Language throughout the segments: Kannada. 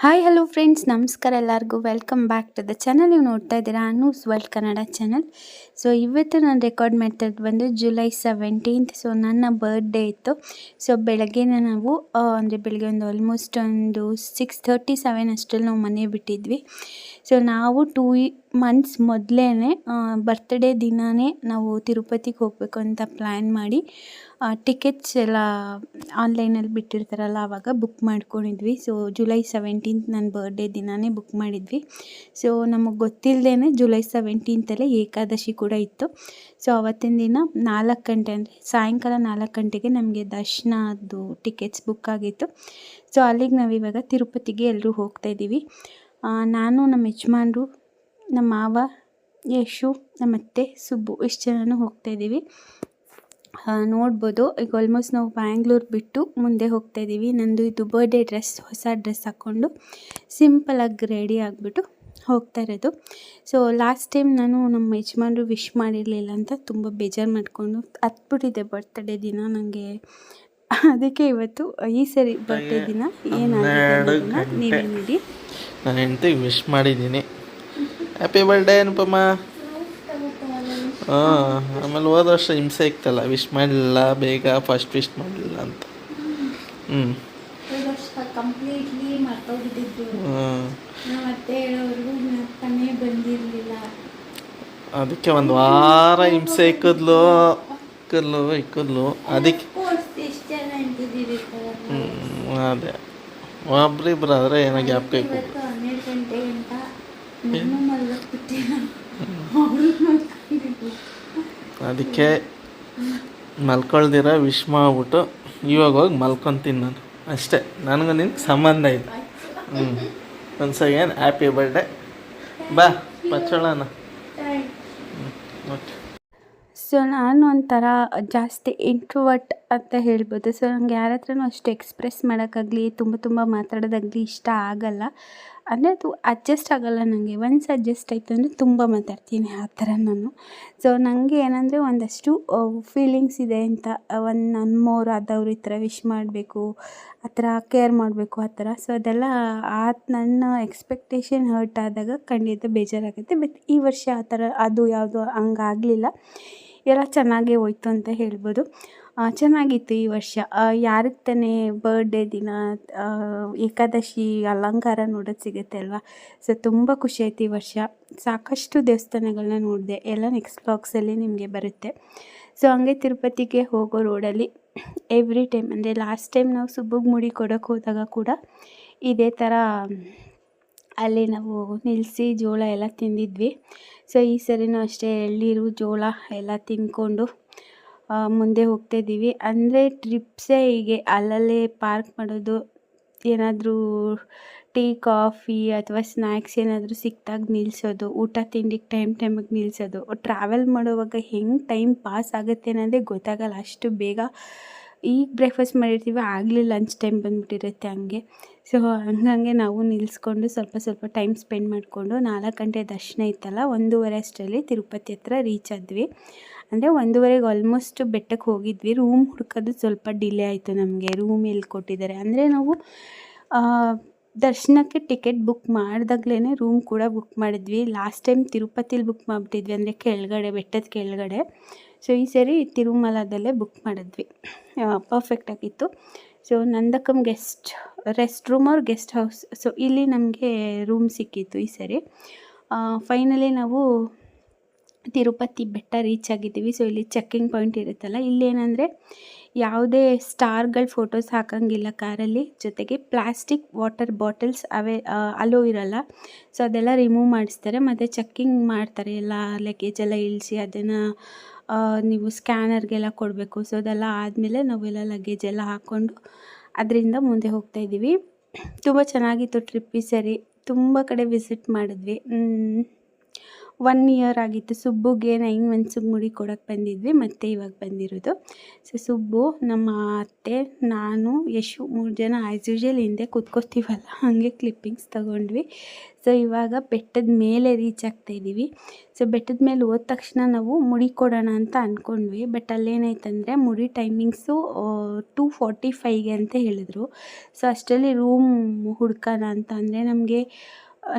ಹಾಯ್ ಹಲೋ ಫ್ರೆಂಡ್ಸ್ ನಮಸ್ಕಾರ ಎಲ್ಲರಿಗೂ. Welcome back to the channel ನೀವು ನೋಡ್ತಾ ಇದ್ದೀರಾ Anu's world Kannada channel so ಇವತ್ತು ನಾನು ರೆಕಾರ್ಡ್ ಮಾಡ್ತಿದ್ದು ಬಂದು ಜುಲೈ ಸೆವೆಂಟೀನ್ತ್ ಸೊ ನನ್ನ ಬರ್ಡೇ ಇತ್ತು. ಸೊ ಬೆಳಗ್ಗೆನೇ ನಾವು ಅಂದರೆ ಬೆಳಗ್ಗೆ ಒಂದು ಆಲ್ಮೋಸ್ಟ್ ಒಂದು ಸಿಕ್ಸ್ ಥರ್ಟಿ ಸೆವೆನ್ ಅಷ್ಟರಲ್ಲಿ ನಾವು ಮನೆ ಬಿಟ್ಟಿದ್ವಿ. ಸೊ ನಾವು ಟೂ ಮಂತ್ಸ್ ಮೊದಲೇ ಬರ್ತ್ಡೇ ದಿನವೇ ನಾವು ತಿರುಪತಿಗೆ ಹೋಗಬೇಕು ಅಂತ ಪ್ಲ್ಯಾನ್ ಮಾಡಿ ಟಿಕೆಟ್ಸ್ ಎಲ್ಲ ಆನ್ಲೈನಲ್ಲಿ ಬಿಟ್ಟಿರ್ತಾರಲ್ಲ ಆವಾಗ ಬುಕ್ ಮಾಡ್ಕೊಂಡಿದ್ವಿ. ಸೊ ಜುಲೈ ಸೆವೆಂಟೀನ್ತ್ ನನ್ನ ಬರ್ಡೇ ದಿನವೇ ಬುಕ್ ಮಾಡಿದ್ವಿ. ಸೊ ನಮಗೆ ಗೊತ್ತಿಲ್ಲದೇ ಜುಲೈ ಸೆವೆಂಟೀನ್ತಲ್ಲೇ ಏಕಾದಶಿ ಕೂಡ ಇತ್ತು. ಸೊ ಅವತ್ತಿನ ದಿನ ನಾಲ್ಕು ಗಂಟೆ ಅಂದರೆ ಸಾಯಂಕಾಲ ನಾಲ್ಕು ಗಂಟೆಗೆ ನಮಗೆ ದರ್ಶನದ್ದು ಟಿಕೆಟ್ಸ್ ಬುಕ್ ಆಗಿತ್ತು. ಸೊ ಅಲ್ಲಿಗೆ ನಾವಿವಾಗ ತಿರುಪತಿಗೆ ಎಲ್ಲರೂ ಹೋಗ್ತಾಯಿದ್ದೀವಿ ನಾನು ನಮ್ಮ ಯಜಮಾನ್ರು ನಮ್ಮ ಮಾವ ಯಶು ನಮ್ಮ ಅತ್ತೆ ಸುಬ್ಬು ಇಷ್ಟು ಜನನೂ ಹೋಗ್ತಾಯಿದ್ದೀವಿ ನೋಡ್ಬೋದು ಈಗ ಆಲ್ಮೋಸ್ಟ್ ನಾವು ಬ್ಯಾಂಗ್ಳೂರ್ ಬಿಟ್ಟು ಮುಂದೆ ಹೋಗ್ತಾ ಇದ್ದೀವಿ. ನಂದು ಇದು ಬರ್ಡೇ ಡ್ರೆಸ್ ಹೊಸ ಡ್ರೆಸ್ ಹಾಕ್ಕೊಂಡು ಸಿಂಪಲಾಗಿ ರೆಡಿ ಆಗಿಬಿಟ್ಟು ಹೋಗ್ತಾ ಇರೋದು. ಸೊ ಲಾಸ್ಟ್ ಟೈಮ್ ನಾನು ನಮ್ಮ ಯಜಮಾನರು ವಿಶ್ ಮಾಡಿರಲಿಲ್ಲ ಅಂತ ತುಂಬ ಬೇಜಾರು ಮಾಡಿಕೊಂಡು ಹತ್ಬಿಟ್ಟಿದೆ ಬರ್ತ್ಡೇ ದಿನ. ನನಗೆ ಅದಕ್ಕೆ ಇವತ್ತು ಈ ಸರಿ ಬರ್ಡೇ ದಿನ ಏನಾಗಿದೆ ನೀವೇ ನೋಡಿ. ನಾನು ಎಂತ ವಿಶ್ ಮಾಡಿದ್ದೀನಿ. ಹ್ಯಾಪಿ ಬರ್ಡೇ ಅನುಪಮ್ಮ ಹಾಂ ಆಮೇಲೆ ಹೋದ ವರ್ಷ ಹಿಂಸೆ ಇತ್ತಲ್ಲ ವಿಶ್ ಮಾಡಲಿಲ್ಲ ಬೇಗ ಫಸ್ಟ್ ವಿಶ್ ಮಾಡಲಿಲ್ಲ ಅಂತ. ಹ್ಞೂ ಅದಕ್ಕೆ ಒಂದು ವಾರ ಹಿಂಸೆ ಇಕ್ಕದ್ಲು ಇಕ್ಕದ್ಲು ಇಕ್ಕದ್ಲು. ಅದಕ್ಕೆ ಹ್ಞೂ ಅದೇ. ಒಬ್ರಿಬ್ರು ಆದರೆ ಏನೋ ಗ್ಯಾಪ್ ಇಕ್ಕು ಅದಕ್ಕೆ ಮಲ್ಕೊಳ್ದಿರ, ವಿಶ್ ಮಾಡ್ಬಿಟ್ಟು ಇವಾಗ ಹೋಗಿ ಮಲ್ಕೊತೀನಿ ನಾನು. ಅಷ್ಟೇ, ನನಗೂ ನಿನ್ಗೆ ಸಂಬಂಧ ಇದೆ ಹ್ಞೂ ಒನ್ಸ್ ಅಗೇನ್ ಹ್ಯಾಪಿ ಬರ್ಡೇ ಬಾ, ಪಚ್ಚೋಳನ. ಓಕೆ. ಸೊ ನಾನು ಒಂಥರ ಜಾಸ್ತಿ ಇಂಟ್ರೋವರ್ಟ್ ಅಂತ ಹೇಳ್ಬೋದು. ಸೊ ನಂಗೆ ಯಾರ ಹತ್ರನೂ ಅಷ್ಟು ಎಕ್ಸ್ಪ್ರೆಸ್ ಮಾಡೋಕ್ಕಾಗಲಿ, ತುಂಬ ತುಂಬ ಮಾತಾಡೋದಾಗಲಿ ಇಷ್ಟ ಆಗಲ್ಲ. ಅಂದರೆ ಅದು ಅಡ್ಜಸ್ಟ್ ಆಗಲ್ಲ ನನಗೆ ಒನ್ಸ್ ಅಡ್ಜಸ್ಟ್ ಆಯಿತು ಅಂದರೆ ತುಂಬ ಮಾತಾಡ್ತೀನಿ ಆ ಥರ ನಾನು. ಸೊ ನನಗೆ ಏನಂದರೆ ಒಂದಷ್ಟು ಫೀಲಿಂಗ್ಸ್ ಇದೆ ಅಂತ ಒಂದು ನಮ್ಮವ್ರು ಆದವ್ರು ಈ ಥರ ವಿಶ್ ಮಾಡಬೇಕು, ಆ ಥರ ಕೇರ್ ಮಾಡಬೇಕು, ಆ ಥರ. ಸೊ ಅದೆಲ್ಲ ಆ ನನ್ನ ಎಕ್ಸ್ಪೆಕ್ಟೇಷನ್ ಹರ್ಟ್ ಆದಾಗ ಖಂಡಿತ ಬೇಜಾರಾಗುತ್ತೆ. ಬಟ್ ಈ ವರ್ಷ ಆ ಥರ ಅದು ಯಾವುದು ಹಂಗಾಗಲಿಲ್ಲ. ಎಲ್ಲ ಚೆನ್ನಾಗೇ ಹೋಯ್ತು ಅಂತ ಹೇಳ್ಬೋದು. ಚೆನ್ನಾಗಿತ್ತು ಈ ವರ್ಷ. ಯಾರಿಗೆ ತಾನೇ ಬರ್ಡೇ ದಿನ ಏಕಾದಶಿ ಅಲಂಕಾರ ನೋಡೋದು ಸಿಗುತ್ತೆ ಅಲ್ವಾ? ಸೊ ತುಂಬ ಖುಷಿ ಆಯ್ತು ಈ ವರ್ಷ. ಸಾಕಷ್ಟು ದೇವಸ್ಥಾನಗಳನ್ನ ನೋಡಿದೆ. ಎಲ್ಲ ನೆಕ್ಸ್ಟ್ ಬ್ಲಾಗ್ಸಲ್ಲಿ ನಿಮಗೆ ಬರುತ್ತೆ. ಸೊ ಹಂಗೆ ತಿರುಪತಿಗೆ ಹೋಗೋ ರೋಡಲ್ಲಿ ಎವ್ರಿ ಟೈಮ್ ಅಂದರೆ ಲಾಸ್ಟ್ ಟೈಮ್ ನಾವು ಸುಬ್ಬಗ್ ಮುಡಿ ಕೊಡೋಕ್ಕೆ ಹೋದಾಗ ಕೂಡ ಇದೇ ಥರ ಅಲ್ಲಿ ನಾವು ನಿಲ್ಲಿಸಿ ಜೋಳ ಎಲ್ಲ ತಿಂದಿದ್ವಿ. ಸೊ ಈ ಸರಿನೂ ಅಷ್ಟೇ ಎಳ್ಳೀರು ಜೋಳ ಎಲ್ಲ ತಿಂದ್ಕೊಂಡು ಮುಂದೆ ಹೋಗ್ತಾಯಿದ್ದೀವಿ ಅಂದರೆ ಟ್ರಿಪ್ಸೇ ಹೀಗೆ ಅಲ್ಲಲ್ಲೇ ಪಾರ್ಕ್ ಮಾಡೋದು, ಏನಾದರೂ ಟೀ ಕಾಫಿ ಅಥವಾ ಸ್ನ್ಯಾಕ್ಸ್ ಏನಾದರೂ ಸಿಕ್ಕಿದಾಗ ನಿಲ್ಲಿಸೋದು, ಊಟ ತಿಂಡಿಗೆ ಟೈಮ್ ಟೈಮಿಗೆ ನಿಲ್ಲಿಸೋದು. ಟ್ರಾವೆಲ್ ಮಾಡುವಾಗ ಹೆಂಗೆ ಟೈಮ್ ಪಾಸ್ ಆಗುತ್ತೆ ಅನ್ನೋದೇ ಗೊತ್ತಾಗಲ್ಲ. ಅಷ್ಟು ಬೇಗ ಈಗ ಬ್ರೇಕ್ಫಾಸ್ಟ್ ಮಾಡಿರ್ತೀವಿ ಆಗಲೇ ಲಂಚ್ ಟೈಮ್ ಬಂದುಬಿಟ್ಟಿರುತ್ತೆ ಹಂಗೆ. ಸೊ ಹಂಗಂಗೆ ನಾವು ನಿಲ್ಲಿಸ್ಕೊಂಡು ಸ್ವಲ್ಪ ಸ್ವಲ್ಪ ಟೈಮ್ ಸ್ಪೆಂಡ್ ಮಾಡಿಕೊಂಡು ನಾಲ್ಕು ಗಂಟೆ ದರ್ಶನ ಇತ್ತಲ್ಲ, ಒಂದೂವರೆ ಅಷ್ಟರಲ್ಲಿ ತಿರುಪತಿ ಹತ್ರ ರೀಚ್ ಆದ್ವಿ. ಅಂದರೆ ಒಂದೂವರೆಗೆ ಆಲ್ಮೋಸ್ಟ್ ಬೆಟ್ಟಕ್ಕೆ ಹೋಗಿದ್ವಿ. ರೂಮ್ ಹುಡ್ಕೋದು ಸ್ವಲ್ಪ ಡಿಲೇ ಆಯಿತು ನಮಗೆ ರೂಮ್ ಎಲ್ಲಿ ಕೊಟ್ಟಿದ್ದಾರೆ. ಅಂದರೆ ನಾವು ದರ್ಶನಕ್ಕೆ ಟಿಕೆಟ್ ಬುಕ್ ಮಾಡಿದಾಗ್ಲೇ ರೂಮ್ ಕೂಡ ಬುಕ್ ಮಾಡಿದ್ವಿ. ಲಾಸ್ಟ್ ಟೈಮ್ ತಿರುಪತಿಲಿ ಬುಕ್ ಮಾಡಿಬಿಟ್ಟಿದ್ವಿ ಅಂದರೆ ಕೆಳಗಡೆ, ಬೆಟ್ಟದ ಕೆಳಗಡೆ. ಸೊ ಈ ಸರಿ ತಿರುಮಲದಲ್ಲೇ ಬುಕ್ ಮಾಡಿದ್ವಿ. ಪರ್ಫೆಕ್ಟಾಗಿತ್ತು so Nandakam guest rest room ಅವ್ರ ಗೆಸ್ಟ್ ಹೌಸ್ ಸೊ ಇಲ್ಲಿ ನಮಗೆ ರೂಮ್ ಸಿಕ್ಕಿತ್ತು ಈ ಸರಿ. ಫೈನಲಿ ನಾವು ತಿರುಪತಿ ಬೆಟ್ಟ ರೀಚ್ ಆಗಿದ್ದೀವಿ. ಸೊ ಇಲ್ಲಿ ಚೆಕ್ಕಿಂಗ್ ಪಾಯಿಂಟ್ ಇರುತ್ತಲ್ಲ ಇಲ್ಲೇನಂದರೆ ಯಾವುದೇ ಸ್ಟಾರ್ಗಳ ಫೋಟೋಸ್ ಹಾಕೋಂಗಿಲ್ಲ ಕಾರಲ್ಲಿ. ಜೊತೆಗೆ ಪ್ಲಾಸ್ಟಿಕ್ ವಾಟರ್ ಬಾಟಲ್ಸ್ ಅವೇ ಅಲೋ ಇರಲ್ಲ. ಸೊ, ಅದೆಲ್ಲ ರಿಮೂವ್ ಮಾಡಿಸ್ತಾರೆ. ಮತ್ತು ಚೆಕ್ಕಿಂಗ್ ಮಾಡ್ತಾರೆ ಎಲ್ಲ ಲಗೇಜ್ ಎಲ್ಲ ಇಳಿಸಿ ಅದನ್ನು ನೀವು ಸ್ಕ್ಯಾನರ್ಗೆಲ್ಲ ಕೊಡಬೇಕು. ಸೊ, ಅದೆಲ್ಲ ಆದಮೇಲೆ ನಾವೆಲ್ಲ ಲಗೇಜ್ ಎಲ್ಲ ಹಾಕ್ಕೊಂಡು ಅದರಿಂದ ಮುಂದೆ ಹೋಗ್ತಾ ಇದ್ದೀವಿ. ತುಂಬ ಚೆನ್ನಾಗಿತ್ತು ಟ್ರಿಪ್ ಸರಿ. ತುಂಬ ಕಡೆ ವಿಸಿಟ್ ಮಾಡಿದ್ವಿ. ಒನ್ ಇಯರ್ ಆಗಿತ್ತು. ಸುಬ್ಬುಗೆ ನೈನ್ ಮಂತ್ಸಿಗೆ ಮುಡಿ ಕೊಡೋಕ್ಕೆ ಬಂದಿದ್ವಿ. ಮತ್ತೆ ಇವಾಗ ಬಂದಿರೋದು. ಸೊ ಸುಬ್ಬು ನಮ್ಮ ಅತ್ತೆ, ನಾನು, ಯಶು ಮೂರು ಜನ ಆ್ಯಸ್ ಯೂಶುವಲ್ ಹಿಂದೆ ಕೂತ್ಕೋತೀವಲ್ಲ ಹಾಗೆ ಕ್ಲಿಪ್ಪಿಂಗ್ಸ್ ತಗೊಂಡ್ವಿ. ಸೊ ಇವಾಗ ಬೆಟ್ಟದ ಮೇಲೆ ರೀಚ್ ಆಗ್ತಾ ಇದ್ದೀವಿ ಸೊ ಬೆಟ್ಟದ ಮೇಲೆ ಹೋದ ತಕ್ಷಣ ನಾವು ಮುಡಿ ಕೊಡೋಣ ಅಂತ ಅಂದ್ಕೊಂಡ್ವಿ ಬಟ್ ಅಲ್ಲೇನಾಯ್ತಂದರೆ ಮುಡಿ ಟೈಮಿಂಗ್ಸು ಟೂ ಫಾರ್ಟಿ ಫೈವ್ಗೆ ಅಂತ ಹೇಳಿದ್ರು. ಸೊ ಅಷ್ಟರಲ್ಲಿ ರೂಮ್ ಹುಡ್ಕೋಣ ಅಂತ ಅಂದರೆ ನಮಗೆ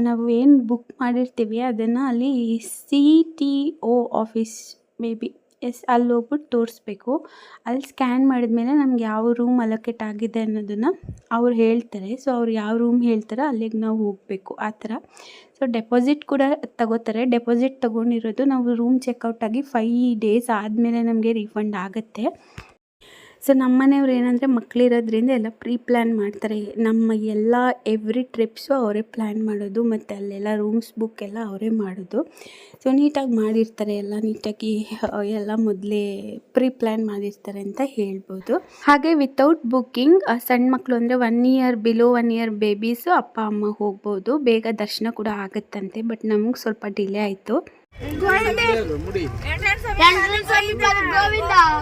ನಾವು ಏನು ಬುಕ್ ಮಾಡಿರ್ತೀವಿ ಅದನ್ನು ಅಲ್ಲಿ C T O office maybe S ಅಲ್ಲಿ ಹೋಗ್ಬಿಟ್ಟು ತೋರಿಸ್ಬೇಕು. ಅಲ್ಲಿ ಸ್ಕ್ಯಾನ್ ಮಾಡಿದ್ಮೇಲೆ ನಮ್ಗೆ ಯಾವ ರೂಮ್ ಅಲೋಕೇಟ್ ಆಗಿದೆ ಅನ್ನೋದನ್ನು ಅವ್ರು ಹೇಳ್ತಾರೆ. ಸೊ ಅವ್ರು ಯಾವ ರೂಮ್ ಹೇಳ್ತಾರೋ ಅಲ್ಲಿಗೆ ನಾವು ಹೋಗಬೇಕು, ಆ ಥರ. ಸೊ ಡೆಪಾಸಿಟ್ ಕೂಡ ತಗೋತಾರೆ. ಡೆಪಾಸಿಟ್ ತೊಗೊಂಡಿರೋದು ನಾವು ರೂಮ್ ಚೆಕ್ಔಟ್ ಆಗಿ ಫೈ ಡೇಸ್ ಆದಮೇಲೆ ನಮಗೆ ರೀಫಂಡ್ ಆಗುತ್ತೆ. ಸೊ ನಮ್ಮ ಮನೆಯವ್ರು ಏನಂದರೆ ಮಕ್ಕಳಿರೋದ್ರಿಂದ ಎಲ್ಲ ಪ್ರೀ ಪ್ಲ್ಯಾನ್ ಮಾಡ್ತಾರೆ. ನಮ್ಮ ಎಲ್ಲ ಎವ್ರಿ ಟ್ರಿಪ್ಸು ಅವರೇ ಪ್ಲ್ಯಾನ್ ಮಾಡೋದು, ಮತ್ತು ಅಲ್ಲೆಲ್ಲ ರೂಮ್ಸ್ ಬುಕ್ ಎಲ್ಲ ಅವರೇ ಮಾಡೋದು. ಸೊ ನೀಟಾಗಿ ಮಾಡಿರ್ತಾರೆ, ಎಲ್ಲ ನೀಟಾಗಿ ಎಲ್ಲ ಮೊದಲೇ ಪ್ರೀ ಪ್ಲ್ಯಾನ್ ಮಾಡಿರ್ತಾರೆ ಅಂತ ಹೇಳ್ಬೋದು. ಹಾಗೆ ವಿತೌಟ್ ಬುಕ್ಕಿಂಗ್ ಸಣ್ಣ ಮಕ್ಕಳು ಅಂದರೆ one year below one year babies ಅಪ್ಪ, ಅಮ್ಮ ಹೋಗ್ಬೋದು. ಬೇಗ ದರ್ಶನ ಕೂಡ ಆಗುತ್ತಂತೆ ಬಟ್ ನಮಗೆ ಸ್ವಲ್ಪ ಡಿಲೇ ಆಯಿತು.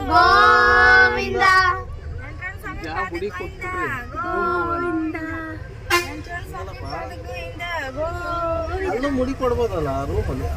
ಗೋವಿಂದ. ಗೋವಿಂದ. ಅಲ್ಲೂ ಮುಡಿ ಕೊಡ್ಬೋದಲ್ಲ ರೂಮಲ್ಲಿ?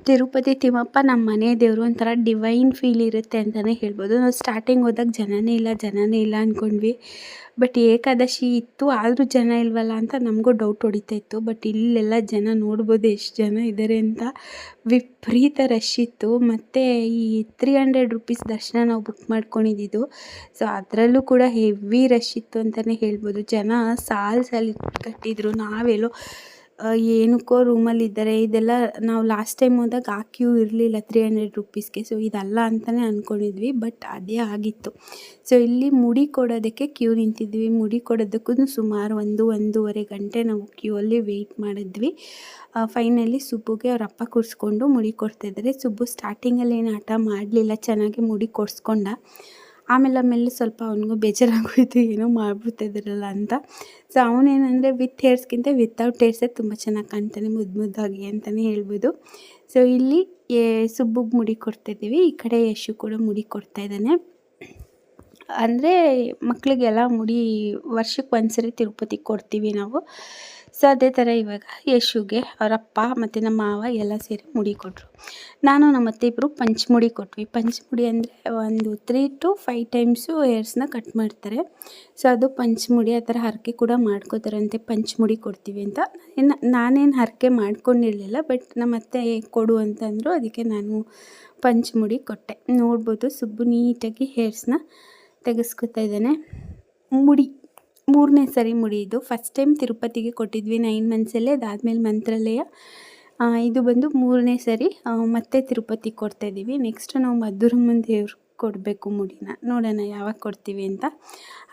ತಿರುಪತಿ ತಿಮ್ಮಪ್ಪ ನಮ್ಮ ಮನೆ ದೇವರು ಒಂಥರ ಡಿವೈನ್ ಫೀಲ್ ಇರುತ್ತೆ ಅಂತಲೇ ಹೇಳ್ಬೋದು. ನಾವು ಸ್ಟಾರ್ಟಿಂಗ್ ಹೋದಾಗ ಜನನೇ ಇಲ್ಲ ಜನನೇ ಇಲ್ಲ ಅಂದ್ಕೊಂಡ್ವಿ ಬಟ್ ಏಕಾದಶಿ ಇತ್ತು, ಆದರೂ ಜನ ಇಲ್ವಲ್ಲ ಅಂತ ನಮಗೂ ಡೌಟ್ ಹೊಡಿತಾ ಇತ್ತು. ಬಟ್ ಇಲ್ಲೆಲ್ಲ ಜನ ನೋಡ್ಬೋದು ಎಷ್ಟು ಜನ ಇದ್ದಾರೆ ಅಂತ. ವಿಪರೀತ ರಶ್ ಇತ್ತು. ಮತ್ತು ಈ ತ್ರೀ ಹಂಡ್ರೆಡ್ ರುಪೀಸ್ ದರ್ಶನ ನಾವು ಬುಕ್ ಮಾಡ್ಕೊಂಡಿದ್ದು. ಸೊ ಅದರಲ್ಲೂ ಕೂಡ ಹೆವಿ ರಶ್ ಇತ್ತು ಅಂತಲೇ ಹೇಳ್ಬೋದು. ಜನ ಸಾಲು ಸಾಲು ಕಟ್ಟಿದ್ರು, ನಾವೆಲ್ಲೋ ಏನಕ್ಕೋ ರೂಮಲ್ಲಿದ್ದಾರೆ. ಇದೆಲ್ಲ ನಾವು ಲಾಸ್ಟ್ ಟೈಮ್ ಹೋದಾಗ ಆ ಕ್ಯೂ ಇರಲಿಲ್ಲ ತ್ರೀ ಹಂಡ್ರೆಡ್ ರುಪೀಸ್ಗೆ ಸೊ ಇದಲ್ಲ ಅಂತಲೇ ಅಂದ್ಕೊಂಡಿದ್ವಿ ಬಟ್ ಅದೇ ಆಗಿತ್ತು. ಸೊ ಇಲ್ಲಿ ಮುಡಿ ಕೊಡೋದಕ್ಕೆ ಕ್ಯೂ ನಿಂತಿದ್ವಿ. ಮುಡಿ ಕೊಡೋದಕ್ಕೂ ಸುಮಾರು ಒಂದು, ಒಂದೂವರೆ ಗಂಟೆ ನಾವು ಕ್ಯೂ ಅಲ್ಲಿ ವೆಯ್ಟ್ ಮಾಡಿದ್ವಿ. ಫೈನಲಿ ಸುಬ್ಬುಗೆ ಅವ್ರ ಅಪ್ಪ ಕೂರಿಸ್ಕೊಂಡು ಮುಡಿ ಕೊಡ್ತಾಯಿದ್ದಾರೆ ಸುಬ್ಬು ಸ್ಟಾರ್ಟಿಂಗಲ್ಲಿ ಏನು ಆಟ ಮಾಡಲಿಲ್ಲ, ಚೆನ್ನಾಗಿ ಮುಡಿ ಕೊಡಿಸ್ಕೊಂಡ. ಆಮೇಲೆ ಆಮೇಲೆ ಸ್ವಲ್ಪ ಅವನಿಗೂ ಬೇಜಾರಾಗೋಯ್ತು, ಏನೋ ಮಾಡ್ಬಿಡ್ತಿದ್ದಾರಲ್ಲ ಅಂತ. ಸೊ ಅವನೇನಂದರೆ ವಿತ್ ಹೇರ್ಸ್ಗಿಂತ ವಿತೌಟ್ ಹೇರ್ಸೇ ತುಂಬ ಚೆನ್ನಾಗಿ ಕಾಣ್ತಾನೆ ಮುದ್ದು ಮುದ್ದಾಗಿ ಅಂತಲೇ ಹೇಳ್ಬೋದು. ಸೊ ಇಲ್ಲಿ ಸುಬ್ಬು ಸುಬ್ಬುಗೆ ಮುಡಿ ಕೊಡ್ತಾಯಿದ್ದೀವಿ ಈ ಕಡೆ ಯಶು ಕೂಡ ಮುಡಿ ಕೊಡ್ತಾ ಇದ್ದಾನೆ. ಅಂದರೆ ಮಕ್ಕಳಿಗೆಲ್ಲ ಮುಡಿ ವರ್ಷಕ್ಕೆ ಒಂದ್ಸರಿ ತಿರುಪತಿಗೆ ಕೊಡ್ತೀವಿ ನಾವು. ಸೊ ಅದೇ ಥರ ಇವಾಗ ಯಶುಗೆ ಅವರಪ್ಪ ಮತ್ತು ನಮ್ಮ ಮಾವ ಎಲ್ಲ ಸೇರಿ ಮುಡಿ ಕೊಟ್ಟರು ನಾನು ನಮ್ಮ ಅತ್ತೆ ಇಬ್ಬರು ಪಂಚಮುಡಿ ಕೊಟ್ವಿ. ಪಂಚಮುಡಿ ಅಂದರೆ ಒಂದು ತ್ರೀ ಟು ಫೈವ್ ಟೈಮ್ಸು ಹೇರ್ಸ್ನ ಕಟ್ ಮಾಡ್ತಾರೆ. ಸೊ ಅದು ಪಂಚಮುಡಿ ಆ ಥರ ಹರಕೆ ಕೂಡ ಮಾಡ್ಕೋತಾರಂತೆ. ಪಂಚಮುಡಿ ಕೊಡ್ತೀವಿ ಅಂತ. ಇನ್ನು ನಾನೇನು ಹರಕೆ ಮಾಡ್ಕೊಂಡಿರಲಿಲ್ಲ ಬಟ್ ನಮ್ಮ ಅತ್ತೆ ಕೊಡು ಅಂತಂದರು ಅದಕ್ಕೆ ನಾನು ಪಂಚಮುಡಿ ಕೊಟ್ಟೆ. ನೋಡ್ಬೋದು ಸುಬ್ಬು ನೀಟಾಗಿ ಹೇರ್ಸ್ನ ತೆಗೆಸ್ಕೊತಾ ಇದ್ದಾನೆ. ಮುಡಿ. ಮೂರನೇ ಸರಿ ಮುಡಿ ಇದು ಫಸ್ಟ್ ಟೈಮ್ ತಿರುಪತಿಗೆ ಕೊಟ್ಟಿದ್ವಿ ನೈನ್ ಮಂತ್ಸಲ್ಲೇ ಅದಾದಮೇಲೆ ಮಂತ್ರಾಲಯ. ಇದು ಬಂದು ಮೂರನೇ ಸರಿ ಮತ್ತೆ ತಿರುಪತಿಗೆ ಕೊಡ್ತಾ ಇದ್ದೀವಿ. ನೆಕ್ಸ್ಟ್ ನಾವು ಮಧುರಮ್ಮನ ದೇವ್ರಿಗೆ ಕೊಡಬೇಕು ಮುಡಿನ. ನೋಡೋಣ ಯಾವಾಗ ಕೊಡ್ತೀವಿ ಅಂತ.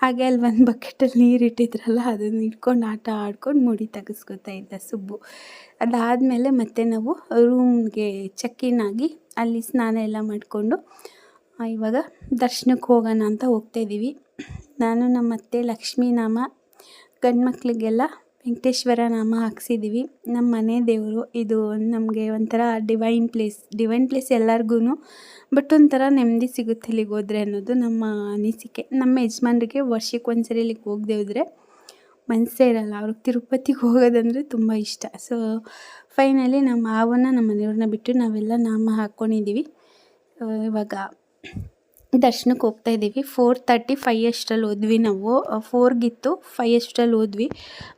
ಹಾಗೆ ಅಲ್ಲಿ ಒಂದು ಬಕೆಟಲ್ಲಿ ನೀರು ಇಟ್ಟಿದ್ರಲ್ಲ, ಅದನ್ನು ಇಟ್ಕೊಂಡು ಆಟ ಆಡ್ಕೊಂಡು ಮುಡಿ ತೆಗೆಸ್ಕೊತಾ ಇದ್ದ ಸುಬ್ಬು. ಅದಾದಮೇಲೆ ಮತ್ತೆ ನಾವು ರೂಮ್ಗೆ ಚೆಕ್ ಆಗಿ ಅಲ್ಲಿ ಸ್ನಾನ ಎಲ್ಲ ಮಾಡಿಕೊಂಡು ಇವಾಗ ದರ್ಶನಕ್ಕೆ ಹೋಗೋಣ ಅಂತ ಹೋಗ್ತಾ ಇದ್ದೀವಿ. ನಾನು ನಮ್ಮ ಅತ್ತೆ ಲಕ್ಷ್ಮೀ ನಾಮ. ಗಂಡು ಮಕ್ಕಳಿಗೆಲ್ಲ ವೆಂಕಟೇಶ್ವರ ನಾಮ ಹಾಕ್ಸಿದ್ದೀವಿ ನಮ್ಮ ಮನೆ ದೇವರು. ಇದು ನಮಗೆ ಒಂಥರ ಡಿವೈನ್ ಪ್ಲೇಸ್ ಡಿವೈನ್ ಪ್ಲೇಸ್ ಎಲ್ಲರಿಗೂ ಬಟ್ ಒಂಥರ ನೆಮ್ಮದಿ ಸಿಗುತ್ತೆ ಇಲ್ಲಿಗೆ ಹೋದರೆ ಅನ್ನೋದು ನಮ್ಮ ಅನಿಸಿಕೆ. ನಮ್ಮ ಯಜಮಾನ್ರಿಗೆ ವರ್ಷಕ್ಕೆ ಒಂದ್ಸರಿ ಇಲ್ಲಿಗೆ ಹೋಗದೆ ಹೋದರೆ ಮನಸ್ಸೇ ಇರಲ್ಲ. ಅವ್ರಿಗೆ ತಿರುಪತಿಗೆ ಹೋಗೋದಂದರೆ ತುಂಬ ಇಷ್ಟ. ಸೊ ಫೈನಲಿ ನಮ್ಮ ಮಾವನ್ನ ನಮ್ಮ ಮನೆಯವ್ರನ್ನ ಬಿಟ್ಟು ನಾವೆಲ್ಲ ನಾಮ ಹಾಕ್ಕೊಂಡಿದ್ದೀವಿ ಇವಾಗ ದರ್ಶನಕ್ಕೆ ಹೋಗ್ತಾ ಇದ್ದೀವಿ. ಫೋರ್ ತರ್ಟಿ ಫೈವ್ ಅಷ್ಟರಲ್ಲಿ ಹೋದ್ವಿ ನಾವು. ಫೋರ್ಗಿತ್ತು ಫೈ ಅಷ್ಟರಲ್ಲಿ ಹೋದ್ವಿ.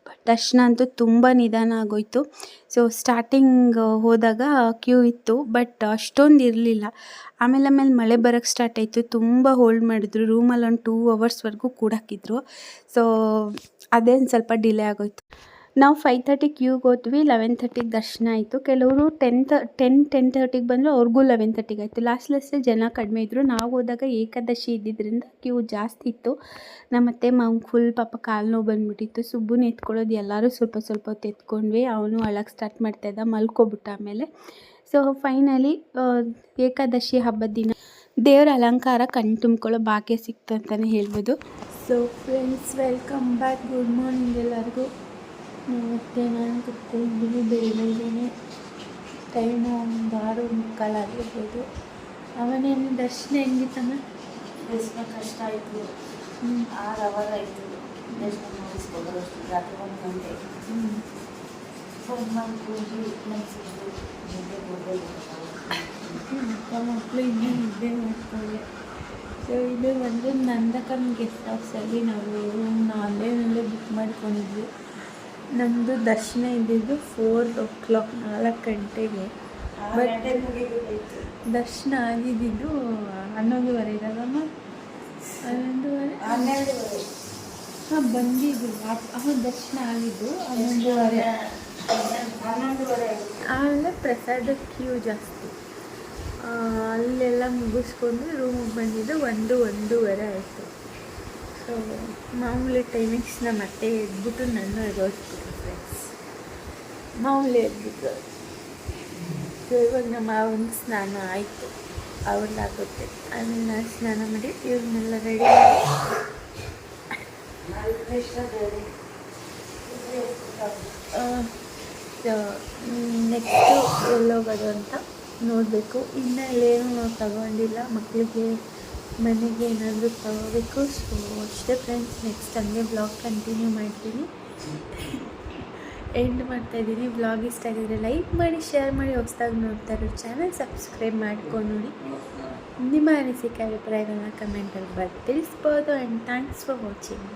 ಬಟ್ ದರ್ಶನ ಅಂತೂ ತುಂಬ ನಿಧಾನ ಆಗೋಯ್ತು. ಸೊ ಸ್ಟಾರ್ಟಿಂಗ್ ಹೋದಾಗ ಕ್ಯೂ ಇತ್ತು. ಬಟ್ ಅಷ್ಟೊಂದು ಇರಲಿಲ್ಲ. ಆಮೇಲೆ ಆಮೇಲೆ ಮಳೆ ಬರೋಕ್ಕೆ ಸ್ಟಾರ್ಟ್ ಆಯಿತು. ತುಂಬ ಹೋಲ್ಡ್ ಮಾಡಿದ್ರು. ರೂಮಲ್ಲಿ ಒಂದು ಟೂ ಅವರ್ಸ್ವರೆಗೂ ಕೂಡಾಕಿದ್ರು. ಸೊ ಅದೇನು ಸ್ವಲ್ಪ ಡಿಲೇ ಆಗೋಯ್ತು. ನಾವು ಫೈವ್ ತರ್ಟಿ ಕ್ಯೂಗೆ ಹೋದ್ವಿ ಲೆವೆನ್ ತರ್ಟಿಗೆ ದರ್ಶನ ಆಯಿತು. ಕೆಲವರು ಟೆನ್ ತ ಟೆನ್ ಟೆನ್ ತರ್ಟಿಗೆ ಬಂದರು, ಅವ್ರಿಗೂ ಲೆವೆನ್ ತರ್ಟಿಗೆ ಆಯಿತು. ಲಾಸ್ಟ್ ಲಾಸ್ಟೇ ಜನ ಕಡಿಮೆ ಇದ್ದರು ನಾವು ಹೋದಾಗ ಏಕಾದಶಿ ಇದ್ದಿದ್ದರಿಂದ ಕ್ಯೂ ಜಾಸ್ತಿ ಇತ್ತು. ನಮ್ಮ ಅತ್ತೆ ಮಾವಂಗೆ ಫುಲ್ ಪಾಪ ಕಾಲು ನೋವು ಬಂದುಬಿಟ್ಟಿತ್ತು. ಸುಬ್ಬುನ ಎತ್ಕೊಳ್ಳೋದು ಎಲ್ಲರೂ ಸ್ವಲ್ಪ ಸ್ವಲ್ಪ ಹೊತ್ತು ಎತ್ಕೊಂಡ್ವಿ. ಅವನು ಅಳಕ್ಕೆ ಸ್ಟಾರ್ಟ್ ಮಾಡ್ತಾಯಿದ್ದ ಮಲ್ಕೊಬಿಟ್ಟ ಆಮೇಲೆ. ಸೊ ಫೈನಲಿ ಏಕಾದಶಿ ಹಬ್ಬದ ದಿನ. ದೇವರ ಅಲಂಕಾರ ಕಣ್ಣು ತುಂಬ್ಕೊಳ್ಳೋ ಭಾಗ್ಯ ಸಿಕ್ತು ಅಂತಲೇ ಹೇಳ್ಬೋದು. So friends welcome back good morning ಎಲ್ಲರಿಗೂ. ಮತ್ತೆ ನಾನು ಕುತ್ಕೊಂಡಿದ್ದೀನಿ ಬೆಳಿಗ್ಗೆ ಟೈಮು ಒಂದು ಆರು ಮುಕ್ಕಾಲಾಗಿರ್ಬೋದು ಅವನೇನು ದರ್ಶನ ಹೆಂಗಿತ್ತಾನ? ದರ್ಶನ ಕಷ್ಟ ಆಯಿತು. ಆರು ಅವರ್ ಆಯಿತು. ದರ್ಶನ ಮುಗಿಸ್ಕೊಂಡು ರಾತ್ರಿ ಒಂದು ಗಂಟೆ. ಫೋನ್ ಮಾಡಿ ಕೂಗಿ ಮನಸ್ಸಿದ್ದು ನಿದ್ದೆ ಅಪ್ಪ ಮಕ್ಕಳು ಇನ್ನೂ ನಿದ್ದೆ ಮಾಡ್ತಾರೆ ಸೊ ಇದು ಒಂದು ನಂದಕನ್ ಗೆಸ್ಟ್ ಹೌಸಲ್ಲಿ ನಾವು ಆನ್ಲೈನಲ್ಲೇ ಬುಕ್ ಮಾಡ್ಕೊಂಡಿದ್ವಿ. ನಮ್ಮದು ದರ್ಶನ ಇದ್ದಿದ್ದು ಫೋರ್ ಓ ಕ್ಲಾಕ್ ನಾಲ್ಕು ಗಂಟೆಗೆ. ಬಟ್ ದರ್ಶನ ಆಗಿದ್ದಿದ್ದು ಹನ್ನೊಂದುವರೆ ಇರಲ್ಲಮ್ಮ ಹನ್ನೊಂದುವರೆ ಹಾಂ, ಬಂದಿದ್ದು. ಹಾಂ, ದರ್ಶನ ಆಗಿದ್ದು ಹನ್ನೊಂದುವರೆ. ಆಮೇಲೆ ಪ್ರಸಾದ ಕ್ಯೂ ಜಾಸ್ತಿ. ಅಲ್ಲೆಲ್ಲ ಮುಗಿಸ್ಕೊಂಡು ರೂಮಿಗೆ ಬಂದಿದ್ದು ಒಂದು, ಒಂದೂವರೆ ಆಯಿತು. ಸೊ ಮಾಮೂಲಿ ಟೈಮಿಂಗ್ಸ್ನ ಮತ್ತೆ ಎದ್ಬಿಟ್ಟು ನಾನು ಎದ್ದೋಸ್ಬಿಟ್ರು ಫ್ರೆಂಡ್ಸ್ ಮಾಮೂಲಿ ಎದ್ಬಿಟ್ಟು. ಸೊ ಇವಾಗ ನಮ್ಮ ಒಂದು ಸ್ನಾನ ಆಯಿತು. ಅವ್ರದ್ದಾಗುತ್ತೆ ಆಮೇಲೆ ನಾನು ಸ್ನಾನ ಮಾಡಿ ಇವ್ರನ್ನೆಲ್ಲ ರೆಡಿ ನೆಕ್ಸ್ಟು ಎಲ್ಲೋಗೋದು ಅಂತ ನೋಡಬೇಕು. ಇನ್ನು ಅಲ್ಲೇನು ನಾವು ತಗೊಂಡಿಲ್ಲ. ಮಕ್ಕಳಿಗೆ ಮನೆಗೆ ಏನಾದರೂ ತಗೋಬೇಕು. ಸೊ ಅಷ್ಟೇ ಫ್ರೆಂಡ್ಸ್ ನೆಕ್ಸ್ಟ್ ಹಂಗೆ ಬ್ಲಾಗ್ ಕಂಟಿನ್ಯೂ ಮಾಡ್ತೀನಿ. ಎಂಡ್ ಮಾಡ್ತಾಯಿದ್ದೀನಿ ಬ್ಲಾಗ್ ಇಷ್ಟ ಆಗಿದ್ರೆ ಲೈಕ್ ಮಾಡಿ ಶೇರ್ ಮಾಡಿ. ಹೊಸ್ದಾಗಿ ನೋಡ್ತಾ ಇರೋ ಚಾನಲ್ ಸಬ್ಸ್ಕ್ರೈಬ್ ಮಾಡ್ಕೊಂಡು ನೋಡಿ. ನಿಮ್ಮ ಅನಿಸಿಕೆ, ಅಭಿಪ್ರಾಯಗಳನ್ನ ಕಮೆಂಟಲ್ಲಿ ಬರ್ ತಿಳಿಸ್ಬೋದು. And thanks for watching